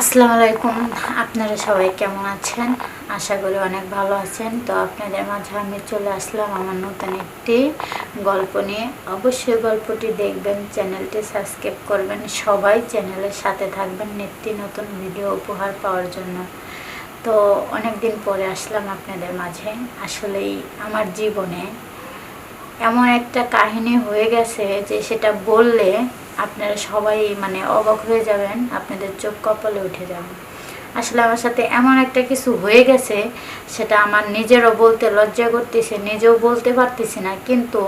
আসসালামু আলাইকুম। আপনারা সবাই কেমন আছেন? আশা করি অনেক ভালো আছেন। তো আপনাদের মাঝে আমি চলে আসলাম আমার নতুন একটি গল্প নিয়ে। অবশ্যই গল্পটি দেখবেন, চ্যানেলটি সাবস্ক্রাইব করবেন। সবাই চ্যানেলের সাথে থাকবেন নিত্য নতুন ভিডিও উপহার পাওয়ার জন্য। তো অনেক দিন পরে আসলাম আপনাদের মাঝে। আসলেই আমার জীবনে এমন একটা কাহিনী হয়ে গেছে যে সেটা বললে আপনারা সবাই মানে অবাক হয়ে যাবেন, আপনাদের চোখ কপালে উঠে যাবে। আসলে আমার সাথে এমন একটা কিছু হয়ে গেছে, সেটা আমার নিজেরও বলতে লজ্জা করতেছে, নিজেও বলতে পারতেছি না, কিন্তু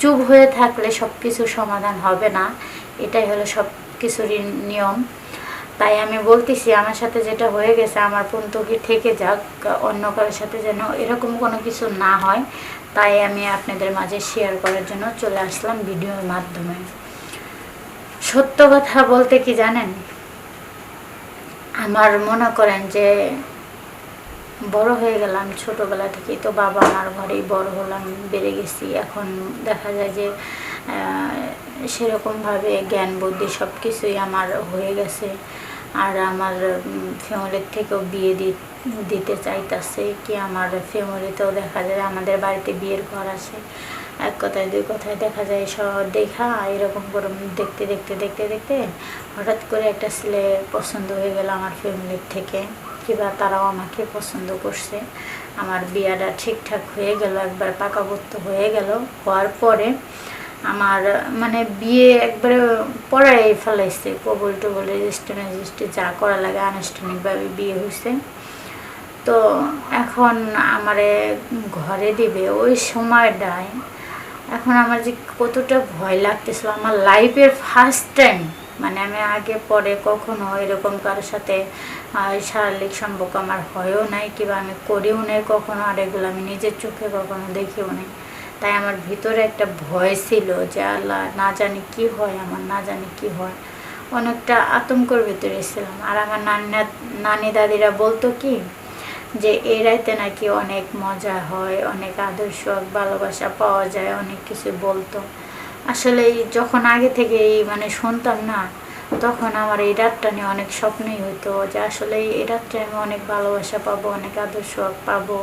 চুপ হয়ে থাকলে সব কিছু সমাধান হবে না। এটাই হলো সব কিছুরই নিয়ম। তাই আমি বলতেছি, আমার সাথে যেটা হয়ে গেছে, আমার পন্তকি থেকে যাক, অন্য কারোর সাথে যেন এরকম কোনো কিছু না হয়। তাই আমি আপনাদের মাঝে শেয়ার করার জন্য চলে আসলাম ভিডিওর মাধ্যমে। সত্য কথা বলতে কি জানেন? আমার মনে করেন যে বড় হয়ে গেলাম ছোটবেলা থেকেই। তো বাবা আমার ঘরেই বড় হলাম, বেড়ে গেছি। এখন দেখা যায় যে সেরকমভাবে জ্ঞান, বুদ্ধি সব কিছুই আমার হয়ে গেছে। আর আমার ফ্যামিলির থেকেও বিয়ে দিতে চাইতেছে কি আমার ফ্যামিলিতেও দেখা যায় আমাদের বাড়িতে বিয়ের ঘর আছে। এক কথায়, দুই কথায় দেখা যায় সব দেখা, এরকম করে দেখতে দেখতে দেখতে দেখতে হঠাৎ করে একটা ছেলে পছন্দ হয়ে গেল আমার ফ্যামিলির থেকে। কিংবা তারাও আমাকে পছন্দ করছে। আমার বিয়েটা ঠিকঠাক হয়ে গেল, একবার পাকাপোক্ত হয়ে গেল। হওয়ার পরে আমার মানে বিয়ে একবারে পড়াই ফেলাইছে, কবল টবল, রেজিস্ট্রি যা করা লাগে আনুষ্ঠানিকভাবে বিয়ে হয়েছে তো এখন আমারে ঘরে দিবে। ওই সময়টায় এখন আমার যে কতটা ভয় লাগতেছিল, আমার লাইফের ফার্স্ট টাইম মানে আমি আগে, পরে কখনো এরকম কারোর সাথে শারীরিক সম্পর্ক আমার হয়েও নাই, কিংবা আমি করেও নাই কখনো, আর এগুলো আমি নিজের চোখে কখনো দেখেও নাই। তাই আমার ভিতরে একটা ভয় ছিল যে, আল্লাহ, না জানি কি হয়, আমার না জানি কি হয়। অনেকটা আতঙ্কর ভিতরে ছিলাম। আর আমার নানি নানি দাদিরা বলতো কি যে এই রাইতে নাকি অনেক মজা হয়, অনেক আদর্শ, ভালোবাসা পাওয়া যায়, অনেক কিছু বলতো। আসলে যখন আগে থেকে মানে শুনতাম না, তখন আমার এই রাতটা নিয়ে অনেক স্বপ্নই হতো যে আসলে এই রাতটা আমি অনেক ভালোবাসা পাবো, অনেক আদর্শ পাবো,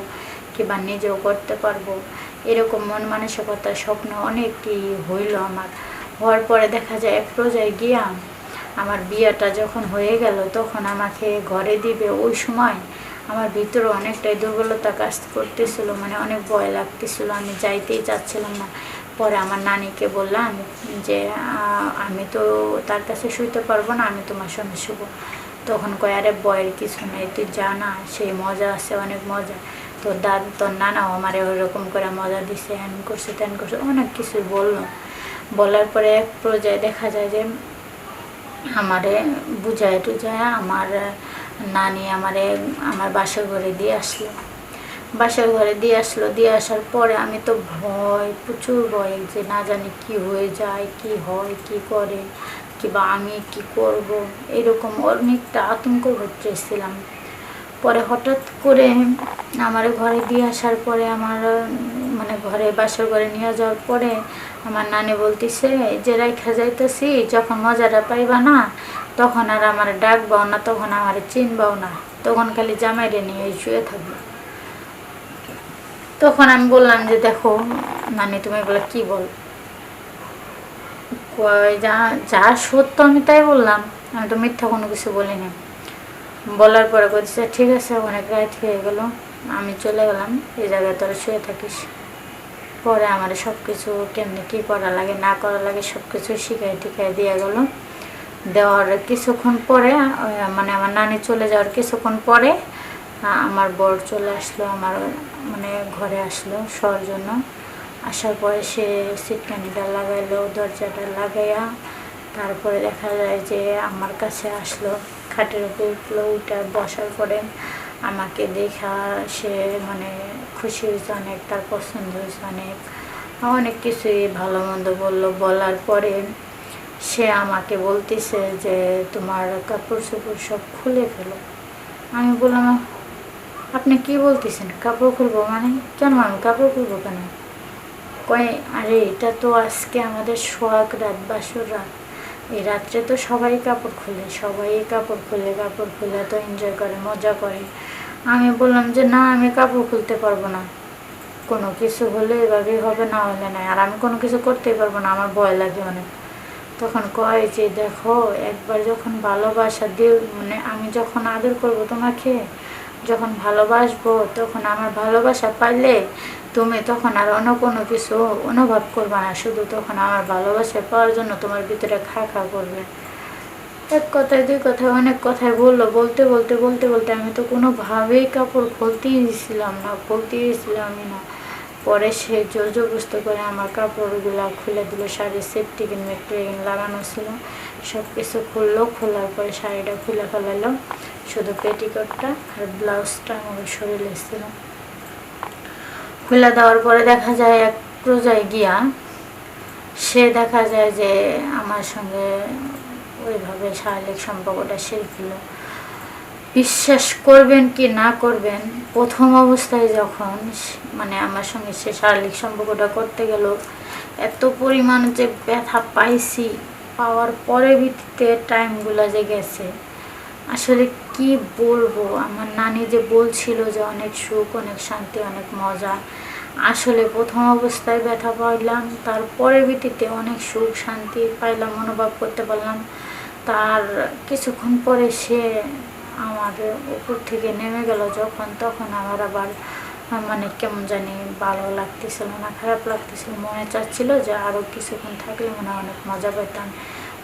কিংবা নিজেও করতে পারব। এরকম মন মানসিকতার স্বপ্ন অনেকই হইল আমার। হওয়ার পরে দেখা যায় এক পর্যায়ে গিয়া আমার বিয়েটা যখন হয়ে গেল, তখন আমাকে ঘরে দিবে ওই সময় আমার ভিতরে অনেকটাই দুর্বলতা কাজ করতেছিল মানে অনেক ভয় লাগতেছিল। আমি যাইতেই চাচ্ছিলাম না। পরে আমার নানিকে বললাম যে আমি তো তার কাছে শুইতে পারব না, আমি তোমার সঙ্গে শুবো। তখন কয়, আরে বয়ের কিছু নেই, তুই যা না, সেই মজা আছে, অনেক মজা। তোর দাদু, তোর নানাও আমারে ওইরকম করে মজা দিছে হ্যান করছে ত্যান করছে, অনেক কিছু বলল। বলার পরে এক পর্যায়ে দেখা যায় যে, আমারে বুঝায় টুজায় আমার নানি আমারে, আমার বাসার ঘরে দিয়ে আসলো। বাসার ঘরে দিয়ে আসলো, দিয়ে আসার পরে আমি তো ভয়, প্রচুর ভয় যে না জানি কি হয়ে যায়, কি হয়, কি করে, কিংবা আমি কি করব, এরকম অনেকটা আতঙ্ক করতেছিলাম পরে হঠাৎ করে আমার ঘরে দিয়ে আসার পরে আমার মানে ঘরে, বাসার ঘরে নিয়ে যাওয়ার পরে আমার নানি বলতেছে, যে রাইখা যাইতেছি, যখন মজাটা পাইবা না তখন আর আমার ডাকবাও না, তখন আমার চিনবাও না। তখন খালি জামাইরে নিয়ে শুয়ে থাকবে। তখন আমি বললাম যে, দেখো, নানি, তুমি এগুলো কি বল? যা যা সত্য আমি তাই বললাম। আমি তো মিথ্যা কোনো কিছু বলিনি। বলার পরে বলছে ঠিক আছে, অনেক রাত হয়ে গেল। আমি চলে গেলাম। এই জায়গায় তোরা শুয়ে থাকিস। পরে আমার সব কিছু কেমনি কী করা লাগে, না করা লাগে সব কিছু শিখাই টিখাই দিয়ে গেল। দেওয়ার কিছুক্ষণ পরে মানে আমার নানি চলে যাওয়ার কিছুক্ষণ পরে আমার বর চলে আসলো, আমার মানে ঘরে আসলো শোয়ার জন্য। আসার পরে সে সিটকানিটা লাগাইলো, দরজাটা লাগাইয়া তারপরে দেখা যায় যে আমার কাছে আসলো, খাটের উপর উঠল, উঠে বসার পরে আমাকে দেখা, সে মানে খুশি হয়েছে অনেক, তার পছন্দ হয়েছে অনেক। অনেক কিছুই ভালো মন্দ বলল। বলার পরে সে আমাকে বলতেছে যে তোমার কাপড় চোপড় সব খুলে ফেলো। আমি বললাম, আপনি কি বলতেছেন? কাপড় খুলবো মানে? কেন আমি কাপড় খুলবো কেন? কয়, আরে এটা তো আজকে আমাদের সোহাগ রাত, বাসর রাত। এই রাত্রে তো সবাই কাপড় খুলে, সবাই কাপড় খুলে কাপড় খুলে তো এনজয় করে, মজা করে। আমি বললাম যে, না, আমি কাপড় খুলতে পারব না। কোনো কিছু হলে এভাবেই হবে না হলে না আর আমি কোনো কিছু করতেই পারব না, আমার ভয় লাগে অনেক। তখন কয় যে, দেখো, একবার যখন ভালোবাসা দিয়ে মানে আমি যখন আদর করব তোমাকে, যখন ভালোবাসবো, তখন আমার ভালোবাসা পাইলে তুমি তখন আর অন্য কোনো কিছু অনুভব করবে না। শুধু তখন আমার ভালোবাসা পাওয়ার জন্য তোমার ভিতরে খা খা করবে। এক কথায়, দুই কথায়, অনেক কথাই বলল। বলতে বলতে বলতে বলতে আমি তো কোনোভাবেই কাপড় খুলতেই দিয়েছিলাম না, খুলতেই দিয়েছিলামই না। পরে সে জোর জবরদস্ত করে আমার কাপড়গুলো খুলে দিল, শাড়ির সেফটিকিন মেট্রিকিন লাগানো ছিল। সব কিছু খুললো, খোলার পরে শাড়িটা খুলে ফেলালো, শুধু পেটিকোটটা আর ব্লাউজটা আমার শরীরে ছিল। খুলে দেওয়ার পরে দেখা যায় এক রোজায় গিয়া সে দেখা যায় যে আমার সঙ্গে ওইভাবে শারীরিক সম্পর্কটা ছিল। বিশ্বাস করবেন কি না করবেন, প্রথম অবস্থায় যখন মানে আমার সঙ্গে সে শারীরিক সম্পর্কটা করতে গেল, এত পরিমাণ যে ব্যথা পাইছি, পাওয়ার পরে ভিত্তিতে টাইমগুলো যে গেছে, আসলে কি বলব? আমার নানি যে বলছিল যে অনেক সুখ, অনেক শান্তি, অনেক মজা, আসলে প্রথম অবস্থায় ব্যথা পাইলাম তারপরে ভিত্তিতে অনেক সুখ, শান্তি পাইলাম অনুভব করতে পারলাম, তার কিছুক্ষণ পরে সে আমার উপর থেকে নেমে গেল যখন, তখন আমার আবার মানে কেমন জানি ভালো লাগতেছিল না, খারাপ লাগতেছিল। মনে চাচ্ছিল যে আরও কিছুক্ষণ থাকলে মনে অনেক মজা পেতাম,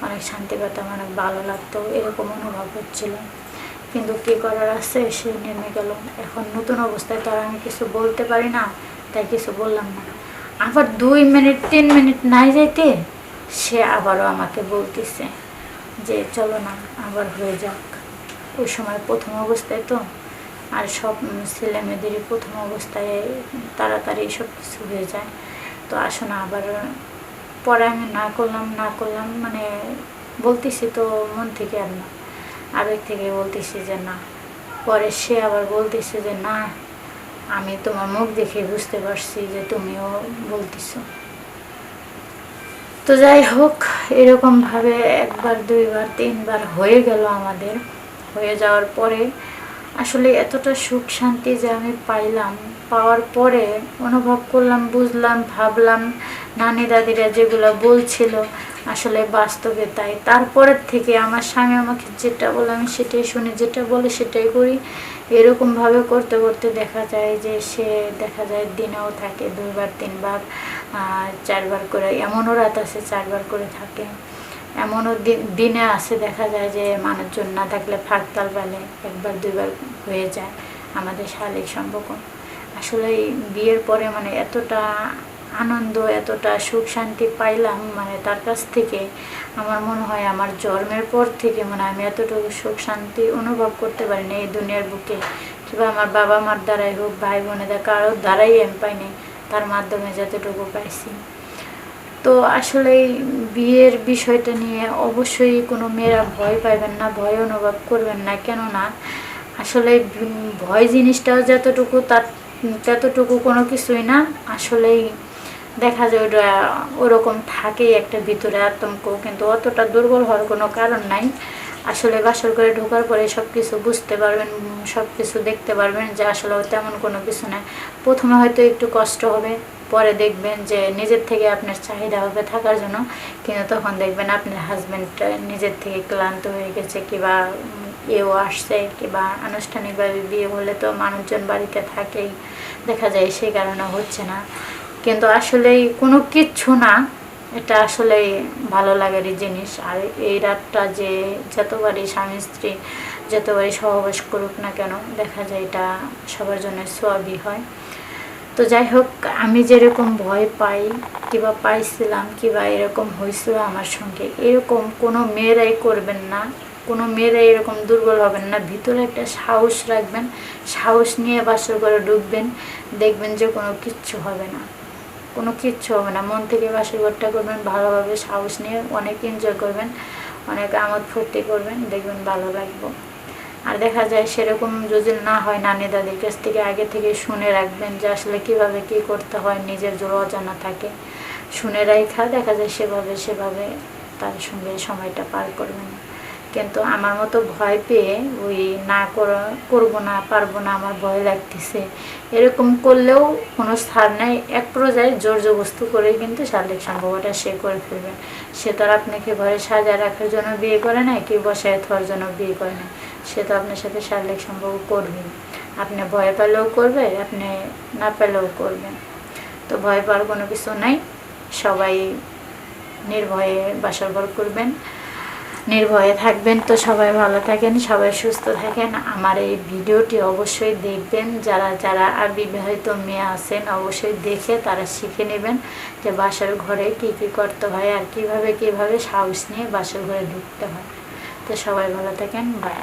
অনেক শান্তি পেতাম, অনেক ভালো লাগতো, এরকম অনুভব হচ্ছিল। কিন্তু কী করার আছে? সে নেমে গেল। এখন নতুন অবস্থায় তো আর আমি কিছু বলতে পারি না, তাই কিছু বললাম না। আবার দুই মিনিট, তিন মিনিট নাই যাইতে, সে আবারও আমাকে বলতেছে যে, চলো না, আবার হয়ে যাক। ওই সময় প্রথম অবস্থায় তো, আর সব ছেলে মেয়েদেরই প্রথম অবস্থায় তাড়াতাড়ি সব কিছু হয়ে যায়। তো আসো না, আবার পরে আমি না করলাম না করলাম মানে বলতেছি তো মন থেকে আর না। আবেগ থেকে বলতেছি যে না। পরে সে আবার বলতেছে যে না, আমি তোমার মুখ দেখে বুঝতে পারছি যে তুমিও বলতেছো। তো যাই হোক, এরকমভাবে একবার, দুইবার, তিনবার হয়ে গেল আমাদের। হয়ে যাওয়ার পরে আসলে এতটা সুখ শান্তি যে আমি পাইলাম। পাওয়ার পরে অনুভব করলাম, বুঝলাম, ভাবলাম, নানি দাদিরা যেগুলো বলছিল আসলে বাস্তবে তাই। তারপরের থেকে আমার স্বামী আমাকে যেটা বলে আমি সেটাই শুনি, যেটা বলে সেটাই করি। এরকমভাবে করতে করতে দেখা যায় যে সে দেখা যায় দিনেও থাকে, দুইবার, তিনবার চারবার করে, এমনও রাত আছে চারবার করে থাকে। এমনও দিন আসে, দেখা যায় যে মানুষজন না থাকলে ফাঁকতাল বেলে একবার দুইবার হয়ে যায় আমাদের শারীরিক সম্পর্ক। আসলে বিয়ের পরে মানে এতটা আনন্দ, এতটা সুখ শান্তি পাইলাম মানে তার কাছ থেকে আমার মনে হয় আমার জন্মের পর থেকে মানে আমি এতটুকু সুখ শান্তি অনুভব করতে পারিনি এই দুনিয়ার বুকে। কিংবা আমার বাবা মার দ্বারাই হোক ভাই বোনেদের কারোর দ্বারাই আমি পাইনি, তার মাধ্যমে যতটুকু পাইছি। তো আসলে বিয়ের বিষয়টা নিয়ে অবশ্যই কোনো মেয়েরা ভয় পাইবেন না, ভয় অনুভব করবেন না। কেননা আসলে ভয় জিনিসটাও যতটুকু তার ততটুকু কোনো কিছুই না। আসলেই দেখা যায় ওটা ওরকম থাকেই একটা ভিতরে আতঙ্ক, কিন্তু অতটা দুর্বল হওয়ার কোনো কারণ নাই। আসলে বাসর করে ঢোকার পরে সব কিছু বুঝতে পারবেন সব কিছু দেখতে পারবেন যে আসলে তেমন কোনো কিছু নাই প্রথমে হয়তো একটু কষ্ট হবে পরে দেখবেন যে নিজের থেকে আপনার চাহিদা হবে থাকার জন্য, কিন্তু তখন দেখবেন আপনার হাজব্যান্ড নিজের থেকে ক্লান্ত হয়ে গেছে কিবা এও আসছে কিবা আনুষ্ঠানিকভাবে বিয়ে হলে তো মানুষজন বাড়িতে থাকেই। দেখা যায় সেই কারণে হচ্ছে না। কিন্তু আসলেই কোনো কিচ্ছু না, এটা আসলে ভালো লাগারই জিনিস। আর এই রাতটা যে যতবারই স্বামী স্ত্রী যতবারই সহবাস করুক না কেন, দেখা যায় এটা সবার জন্য সোয়াবি হয়। তো যাই হোক আমি যেরকম ভয় পাই, কিবা পাইছিলাম, কিবা এরকম হয়েছিল আমার সঙ্গে, এরকম কোনো মেয়েরাই করবেন না, কোনো মেয়েরাই এরকম দুর্বল হবেন না, ভিতরে একটা সাহস রাখবেন, সাহস নিয়ে বাসর করে ঢুকবেন, দেখবেন যে কোনো কিচ্ছু হবে না, কোনো কিচ্ছু হবে না, মন থেকে বাসর ঘরটা করবেন, ভালোভাবে সাহস নিয়ে অনেক এনজয় করবেন, অনেক আমোদ ফুর্তি করবেন, দেখবেন ভালো লাগবে। আর দেখা যায় সেরকম যদি না হয় নানি দাদির কাছ থেকে আগে থেকে শুনে রাখবেন যে আসলে কীভাবে কি করতে হয়, নিজের জোর অজানা থাকে, শুনে রাখা দেখা যায় সেভাবে সেভাবে তার সঙ্গে সময়টা পার করবেন। কিন্তু আমার মতো ভয় পেয়ে ওই না করা- করব না, পারব না, আমার ভয় লাগতেছে, এরকম করলেও কোনো স্থান নেই। এক পর্যায়ে জোর জবস্ত করে কিন্তু শারীরিক সম্পর্কটা সে করে ফেলবে। সে তো আর আপনাকে ঘরে সাজায় রাখার জন্য বিয়ে করে না কি বসায় থাকার জন্য বিয়ে করে না সে তো আপনার সাথে শারীরিক সম্পর্ক করবে। আপনি ভয় পেলেও করবে, আপনি না পেলেও করবেন তো ভয় পাওয়ার কোনো কিছু নাই। সবাই নির্ভয়ে বাসর করবেন, নির্ভয়ে থাকবেন। তো সবাই ভালো থাকেন, সবাই সুস্থ থাকেন। আমার এই ভিডিওটি অবশ্যই দেখবেন। যারা যারা আর বিবাহিত মেয়ে আছেন, অবশ্যই দেখে তারা শিখে নেবেন যে বাসার ঘরে কি কি করতে হয় আর কীভাবে কীভাবে সাহস নিয়ে বাসার ঘরে ঢুকতে হয়। তো সবাই ভালো থাকেন। বাই